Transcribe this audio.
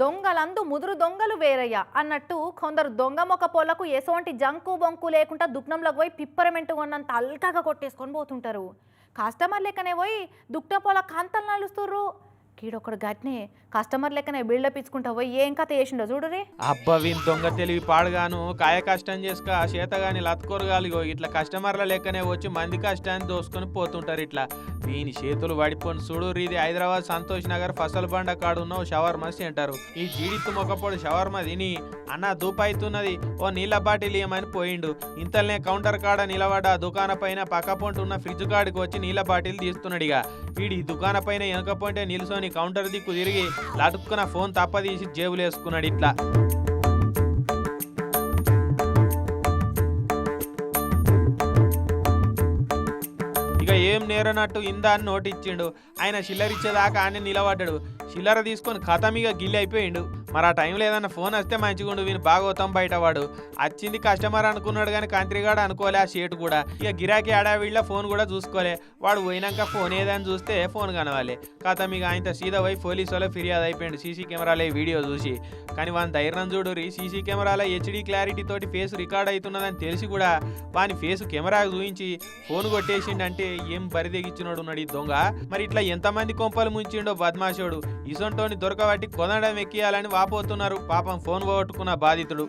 దొంగలందు ముదురు దొంగలు వేరయ్య అన్నట్టు కొందరు దొంగ మొక్క పొలకు ఎసోంటి జంకు బొంకు లేకుండా దుగ్నంలోకి పోయి పిప్పరమెంటు కొన్నంత అల్టాగా కొట్టేసుకొని పోతుంటారు. కస్టమర్ లెక్కనే పోయి దుగ్న పొల కాంతలు నలుస్తుర్రు. కీడొకడు గట్నే కస్టమర్ లెక్కనే బిల్డప్ ఇచ్చుకుంటా పోయి ఏం కథ చేసిండో చూడురే అబ్బా వీని దొంగ తెలివి పాడుగాను కాయ కష్టం చేసుక చేతగాని లత్కొరగాలిగో ఇట్లా కస్టమర్ల లెక్కనే వచ్చి మంది కష్టాన్ని దోసుకొని పోతుంటారు ఇట్లా. వీని చేతులు పడిపోని చూడు ఇది హైదరాబాద్ సంతోష్ నగర్ ఫసల్ బండ కాడున్న షవర్మ ఈ జీడిత్తు మొక్కపోడు షవర్మ తిని అన్న దూపైతున్నది ఓ నీళ్ళ బాటిల్ ఇయ్యమని పోయిండు. ఇంతలనే కౌంటర్ కాడ నిలబడ్డ దుకాణ పైన పక్క పొంటి ఉన్న ఫ్రిడ్జ్ కాడికి వచ్చి నీళ్ళ బాటిల్ తీస్తున్నాడు ఇక వీడి దుకాణ పైన వెనక పొంటే కౌంటర్ దిక్కు తిరిగి లటుక్కున ఫోన్ తప్పదీసి జేబులేసుకున్నాడు ఇట్లా. ఇక ఏం నేరనట్టు ఇందా అని నోటిచ్చిండు. ఆయన చిల్లర ఇచ్చేదాకా ఆయన నిలబడ్డాడు. చిల్లర తీసుకొని ఖతమిగా గిల్లి అయిపోయిండు. మరి ఆ టైంలో ఏదైనా ఫోన్ వస్తే మంచిగుండు వీని బాగోతాం బయటవాడు వచ్చింది కస్టమర్ అనుకున్నాడు కానీ కంత్రిగాడు అనుకోలే ఆ షేట్ కూడా. ఇక గిరాకీ ఆడావిళ్ళ ఫోన్ కూడా చూసుకోలే. వాడు పోయినాక ఫోన్ ఏదని చూస్తే ఫోన్ కనవాలి. కథం మీకు ఆయన సీదా పోయి పోలీసు వాళ్ళకి ఫిర్యాదు అయిపోయింది సీసీ కెమెరాలో ఈ వీడియో చూసి. కానీ వాని ధైర్యం చూడు సీసీ కెమెరాలో హెచ్డి క్లారిటీ తోటి ఫేస్ రికార్డ్ అవుతున్నదని తెలిసి కూడా వాని ఫేస్ కెమెరా చూపించి ఫోన్ కొట్టేసిండంటే ఏం బరిదెగిచ్చినోడు ఉన్నాడు ఈ దొంగ. మరి ఇట్లా ఎంతమంది కొంపలు ముంచిండో బద్మాషోడు. ఇసొంటోని దొరకబట్టి కొనడం ఎక్కియాలని పాపోతున్నారు పాపం ఫోన్ పోగొట్టుకున్న బాధితుడు.